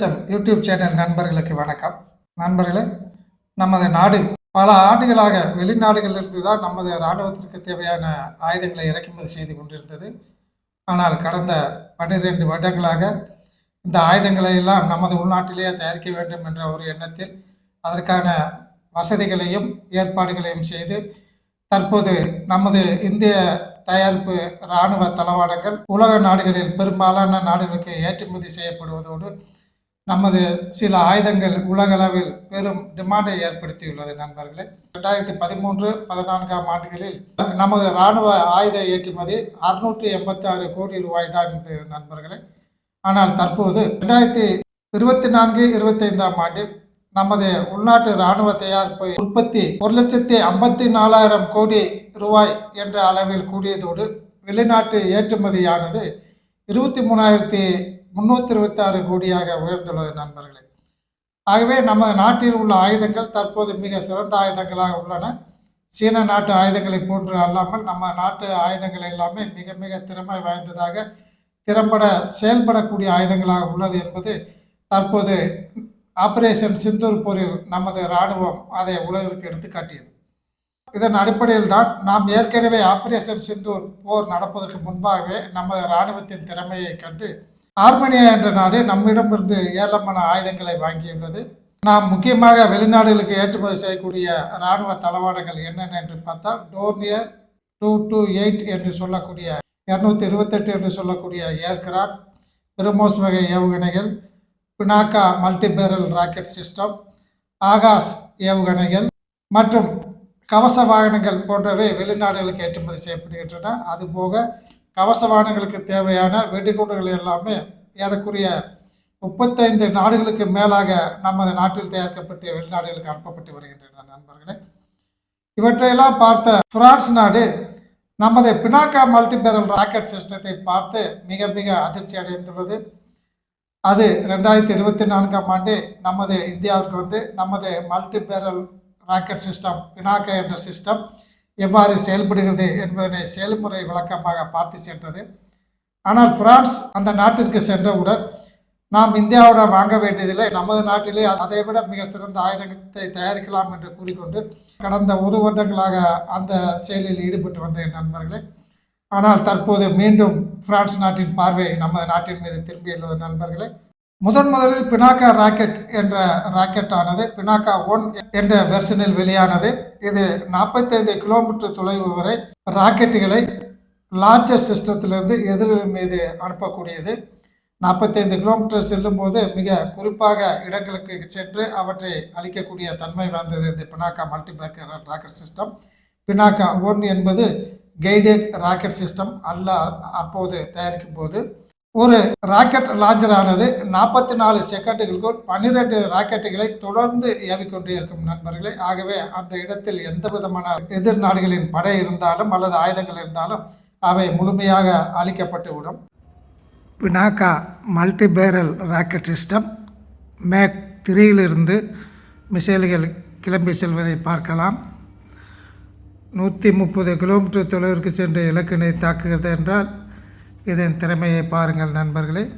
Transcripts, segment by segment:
Tamil YouTube channel நண்பர்களுக்கு வணக்கம். நண்பர்களே நமது நாடு பல ஆண்டுகளாக வெளிநாடுகளிலிருந்து தான் நமது இராணுவத்திற்கு தேவையான ஆயுதங்களை இறக்குமதி செய்து கொண்டிருந்தது. ஆனால் கடந்த பன்னிரெண்டு வருடங்களாக இந்த ஆயுதங்களை எல்லாம் நமது உள்நாட்டிலேயே தயாரிக்க வேண்டும் என்ற ஒரு எண்ணத்தில் அதற்கான வசதிகளையும் ஏற்பாடுகளையும் செய்து தற்போது நமது இந்திய தயாரிப்பு இராணுவ தளவாடங்கள் உலக நாடுகளில் பெரும்பாலான நாடுகளுக்கு ஏற்றுமதி செய்யப்படுவதோடு நமது சில ஆயுதங்கள் உலகளவில் பெரும் டிமாண்டை ஏற்படுத்தியுள்ளது நண்பர்களே. ரெண்டாயிரத்தி பதிமூன்று பதினான்காம் ஆண்டுகளில் நமது இராணுவ ஆயுத ஏற்றுமதி அறுநூற்றி எண்பத்தி ஆறு கோடி ரூபாய் தான் இருந்தது நண்பர்களே. ஆனால் தற்போது ரெண்டாயிரத்தி இருபத்தி நான்கு இருபத்தைந்தாம் ஆண்டில் நமது உள்நாட்டு இராணுவ தயாரிப்பு உற்பத்தி ஒரு லட்சத்தி ஐம்பத்தி நாலாயிரம் கோடி ரூபாய் என்ற அளவில் கூடியதோடு வெளிநாட்டு ஏற்றுமதியானது இருபத்தி மூணாயிரத்தி முன்னூற்றி இருபத்தாறு கோடியாக உயர்ந்துள்ளது நண்பர்களே. ஆகவே நமது நாட்டில் உள்ள ஆயுதங்கள் தற்போது மிக சிறந்த ஆயுதங்களாக உள்ளன. சீன நாட்டு ஆயுதங்களை போன்று அல்லாமல் நம்ம நாட்டு ஆயுதங்கள் எல்லாமே மிக மிக திறமை வாய்ந்ததாக திறம்பட செயல்படக்கூடிய ஆயுதங்களாக உள்ளது என்பது தற்போது ஆபரேஷன் சிந்தூர் போரில் நமது இராணுவம் அதை உலகிற்கு எடுத்து காட்டியது. இதன் அடிப்படையில் தான் நாம் ஏற்கனவே ஆபரேஷன் சிந்தூர் போர் நடப்பதற்கு முன்பாகவே நமது இராணுவத்தின் திறமையை கண்டு ஆர்மேனியா என்ற நாடு நம்மிடமிருந்து ஏராளமான ஆயுதங்களை வாங்கியுள்ளது. நாம் முக்கியமாக வெளிநாடுகளுக்கு ஏற்றுமதி செய்யக்கூடிய இராணுவ தளவாடங்கள் என்னென்ன என்று பார்த்தால் டோர்னியர் டூ டூ எயிட் என்று சொல்லக்கூடிய இரநூத்தி இருபத்தெட்டு என்று சொல்லக்கூடிய ஏர்கிராஃப்ட் பிரமோஸ் வகை ஏவுகணைகள் Pinaka multibarrel rocket system Akash ஏவுகணைகள் மற்றும் கவச வாகனங்கள் போன்றவை வெளிநாடுகளுக்கு ஏற்றுமதி செய்யப்படுகின்றன. அதுபோக கவச தேவையான வெடிகுண்டுகள் எல்லாமே ஏறக்குறைய முப்பத்தைந்து நாடுகளுக்கு மேலாக நமது நாட்டில் தயாரிக்கப்பட்டு வெளிநாடுகளுக்கு அனுப்பப்பட்டு வருகின்றன நண்பர்களே. இவற்றையெல்லாம் பார்த்த பிரான்ஸ் நாடு நமது பினாக்கா மல்டிபேரல் ராக்கெட் சிஸ்டத்தை பார்த்து மிக மிக அதிர்ச்சி அடைந்துள்ளது. அது ரெண்டாயிரத்தி இருபத்தி நான்காம் ஆண்டு நமது இந்தியாவிற்கு வந்து நமது மல்டிபேரல் ராக்கெட் சிஸ்டம் பினாக்கா என்ற சிஸ்டம் எவ்வாறு செயல்படுகிறது என்பதனை செயல்முறை விளக்கமாக பார்த்து சென்றது. ஆனால் பிரான்ஸ் அந்த நாட்டிற்கு சென்றவுடன் நாம் இந்தியாவுடன் வாங்க வேண்டியதில்லை. நமது நாட்டிலே அதை விட மிக சிறந்த ஆயுதத்தை தயாரிக்கலாம் என்று கூறிக்கொண்டு கடந்த ஒரு வருடங்களாக அந்த செயலில் ஈடுபட்டு வந்த என் நண்பர்களே. ஆனால் தற்போது மீண்டும் பிரான்ஸ் நாட்டின் பார்வை நமது நாட்டின் மீது திரும்பியுள்ளது நண்பர்களே. முதன் முதலில் பினாக்கா ராக்கெட் என்ற ராக்கெட் ஆனது பினாக்கா ஒன் என்ற வெர்ஷனில் வெளியானது. இது நாற்பத்தைந்து கிலோமீட்டர் தொலைவு வரை ராக்கெட்டுகளை லான்ச்சர் சிஸ்டத்திலிருந்து எதிரில் மீது அனுப்பக்கூடியது. நாற்பத்தைந்து கிலோமீட்டர் செல்லும்போது மிக குறிப்பாக இடங்களுக்கு சென்று அவற்றை அளிக்கக்கூடிய தன்மை வாய்ந்தது இந்த Pinaka multibarrel rocket system. Pinaka one என்பது கைடட் ராக்கெட் சிஸ்டம் அல்ல அப்போது தயாரிக்கும் போது ஒரு ராக்கெட் லாஞ்சரானது நாற்பத்தி நாலு செகண்டுகளுக்குள் பன்னிரெண்டு ராக்கெட்டுகளை தொடர்ந்து ஏவிக்கொண்டே இருக்கும் நண்பர்களே. ஆகவே அந்த இடத்தில் எந்த விதமான எதிர் நாடுகளின் படை இருந்தாலும் அல்லது ஆயுதங்கள் இருந்தாலும் அவை முழுமையாக அழிக்கப்பட்டு விடும். Pinaka multibarrel rocket system mark த்ரீயிலிருந்து மிசைல்கள் கிளம்பி செல்வதை பார்க்கலாம். நூற்றி முப்பது கிலோமீட்டர் தொலைவிற்கு சென்று இலக்கினை தாக்குகிறது என்றால் இதன் திறமையை பாருங்கள் நண்பர்களே.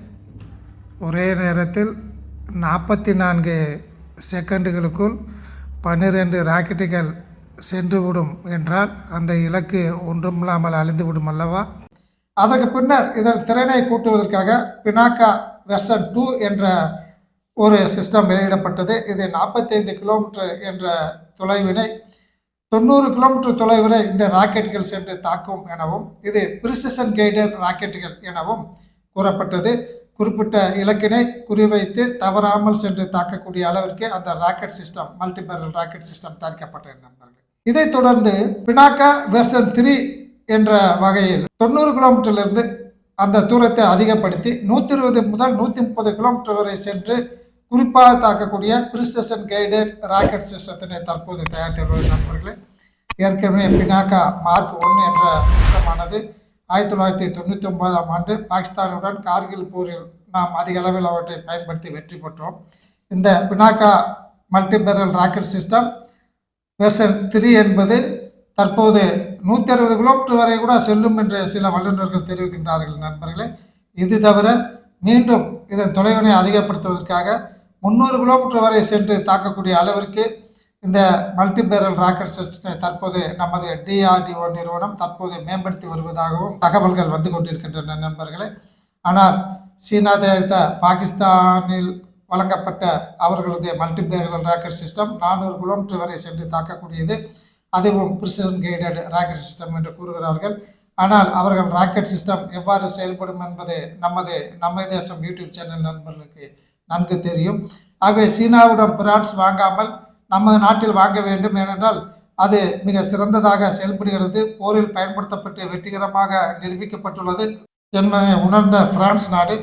ஒரே நேரத்தில் நாற்பத்தி நான்கு செகண்டுகளுக்குள் பன்னிரெண்டு ராக்கெட்டுகள் சென்றுவிடும் என்றால் அந்த இலக்கு ஒன்றுமில்லாமல் அழிந்துவிடும் அல்லவா? அதற்கு பின்னர் இதன் திறனை கூட்டுவதற்காக பினாக்கா வெர்சன் டூ என்ற ஒரு சிஸ்டம் வெளியிடப்பட்டது. இது நாற்பத்தைந்து கிலோமீட்டர் என்ற தொலைவினை தொண்ணூறு கிலோமீட்டர் தொலைவில் இந்த ராக்கெட்டுகள் சென்று தாக்கும் எனவும் இது பிரிசிஷன் கைடர் ராக்கெட்டுகள் எனவும் கூறப்பட்டது. குறிப்பிட்ட இலக்கினை குறிவைத்து தவறாமல் சென்று தாக்கக்கூடிய அளவிற்கு அந்த rocket system multibarrel rocket system தயாரிக்கப்பட்டது நண்பர்கள். இதைத் தொடர்ந்து பினாக்கா வெர்சன் த்ரீ என்ற வகையில் தொண்ணூறு கிலோமீட்டர்லேருந்து அந்த தூரத்தை அதிகப்படுத்தி நூற்றி இருபது முதல் நூற்றி முப்பது கிலோமீட்டர் வரை சென்று குறிப்பாக தாக்கக்கூடிய பிரிசன் கைடட் ராக்கெட் சிஸ்டத்தினை தற்போது தயாரித்துள்ளது நண்பர்களே ஏற்கனவே பினாக்கா மார்க் ஒன்று என்ற சிஸ்டமானது ஆயிரத்தி தொள்ளாயிரத்தி தொண்ணூற்றி ஒன்பதாம் ஆண்டு பாகிஸ்தானுடன் கார்கில் போரில் நாம் அதிக அளவில் அவற்றை பயன்படுத்தி வெற்றி பெற்றோம். இந்த Pinaka multibarrel rocket system version three என்பது தற்போது நூற்றி அறுபது கிலோமீட்டர் வரை கூட செல்லும் என்று சில வல்லுநர்கள் தெரிவிக்கின்றார்கள் நண்பர்களே. இது தவிர மீண்டும் இதன் தொலைவினை அதிகப்படுத்துவதற்காக முந்நூறு கிலோமீட்டர் வரை சென்று தாக்கக்கூடிய அளவிற்கு இந்த மல்டிபேரல் ராக்கெட் சிஸ்டத்தை தற்போது நமது டிஆர்டிஓ நிறுவனம் தற்போது மேம்படுத்தி வருவதாகவும் தகவல்கள் வந்து கொண்டிருக்கின்றன நண்பர்களே. ஆனால் சீனா தயாரித்த பாகிஸ்தானில் வழங்கப்பட்ட அவர்களது மல்டிபேரல் ராக்கெட் சிஸ்டம் நானூறு கிலோமீட்டர் வரை சென்று தாக்கக்கூடியது. அதுவும் பிரிசிஷன் கைடட் ராக்கெட் சிஸ்டம் என்று கூறுகிறார்கள். ஆனால் அவர்கள் ராக்கெட் சிஸ்டம் எவ்வாறு செயல்படும் என்பது நமது நம்ம தேசம் யூடியூப் சேனல் நண்பர்களுக்கு நன்கு தெரியும். ஆகவே சீனாவிடம் பிரான்ஸ் வாங்காமல் நமது நாட்டில் வாங்க வேண்டும் ஏனென்றால் அது மிக சிறந்ததாக செயல்படுகிறது. போரில் பயன்படுத்தப்பட்டு வெற்றிகரமாக நிரூபிக்கப்பட்டுள்ளது. என்பதை உணர்ந்த பிரான்ஸ் நாடு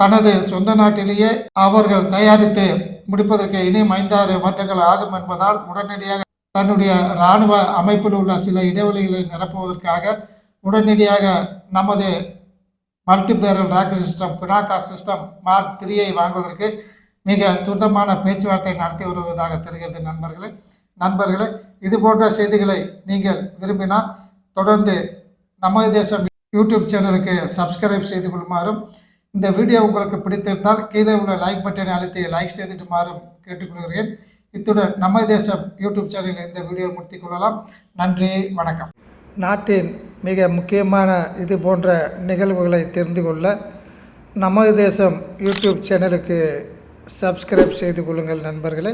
தனது சொந்த நாட்டிலேயே அவர்கள் தயாரித்து முடிப்பதற்கு இனியும் ஐந்தாறு வருடங்கள் ஆகும் என்பதால் உடனடியாக தன்னுடைய இராணுவ அமைப்பில் உள்ள சில இடைவெளிகளை நிரப்புவதற்காக உடனடியாக நமது multibarrel rocket system Pinaka system mark த்ரீயை வாங்குவதற்கு மிக துரிதமான பேச்சுவார்த்தை நடத்தி வருவதாக தெரிகிறது நண்பர்களே. நண்பர்களே இது போன்ற செய்திகளை நீங்கள் விரும்பினால் தொடர்ந்து நமது தேசம் யூடியூப் சேனலுக்கு சப்ஸ்கிரைப் செய்து கொள்ளுமாறும் இந்த வீடியோ உங்களுக்கு பிடித்திருந்தால் கீழே உள்ள லைக் பட்டனை அழுத்தி லைக் செய்துட்டுமாறும் கேட்டுக்கொள்கிறேன். இத்துடன் நம்ம தேசம் யூடியூப் சேனலில் இந்த வீடியோ முடித்துக் கொள்ளலாம். நன்றி வணக்கம். நாட்டின் மிக முக்கியமான இது போன்ற நிகழ்வுகளை தெரிந்து கொள்ள நமது தேசம் யூடியூப் சேனலுக்கு சப்ஸ்கிரைப் செய்து கொள்ளுங்கள் நண்பர்களே.